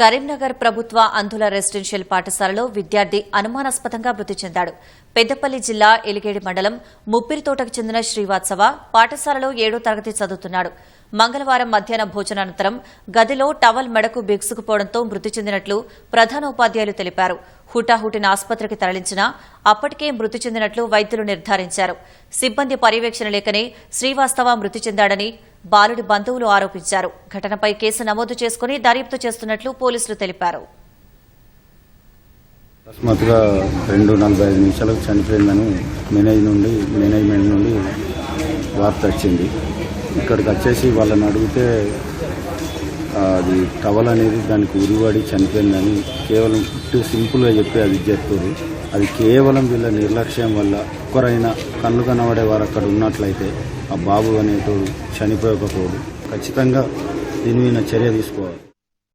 కరీంనగర్ ప్రభుత్వ అంధుల రెసిడెన్షియల్ పాఠశాలలో విద్యార్థి అనుమానాస్పదంగా మృతి చెందాడు. పెద్దపల్లి జిల్లా ఎలిగేడి మండలం ముప్పిరితోటకు చెందిన శ్రీవాత్సవ పాఠశాలలో ఏడో తరగతి చదువుతున్నాడు. మంగళవారం మధ్యాహ్న భోజనానంతరం గదిలో టవల్ మెడకు బిగుసుకుపోవడంతో మృతి చెందినట్లు ప్రధానోపాధ్యాయులు తెలిపారు. హుటాహుటిన ఆసుపత్రికి తరలించినా అప్పటికే మృతి చెందినట్లు వైద్యులు నిర్ధారించారు. సిబ్బంది పర్యవేక్షణ లేకనే శ్రీవాస్తవ మృతి చెందాడని బాలుడి బంధువులు ఆరోపించారు. ఘటనపై కేసు నమోదు చేసుకుని దర్యాప్తు చేస్తున్నట్లు పోలీసులు తెలిపారు. అకస్మాత్తుగా రెండు నలభై ఐదు నిమిషాలకు చనిపోయిందని మేనేజ్ నుండి మేనేజ్మెంట్ నుండి వార్త వచ్చింది. ఇక్కడికి వచ్చేసి వాళ్ళని అడిగితే అది టవల్ అనేది దానికి ఉరివాడి చనిపోయిందని కేవలం ఇటు సింపుల్గా చెప్పి అది చెప్తుంది. అది కేవలం వీళ్ళ నిర్లక్ష్యం వల్ల ఒక్కరైనా కళ్ళు కనబడే వారు అక్కడ ఉన్నట్లయితే ఆ బాబు అనేటోడు చనిపోయకపోడు. ఖచ్చితంగా దీని మీద చర్య తీసుకోవాలి.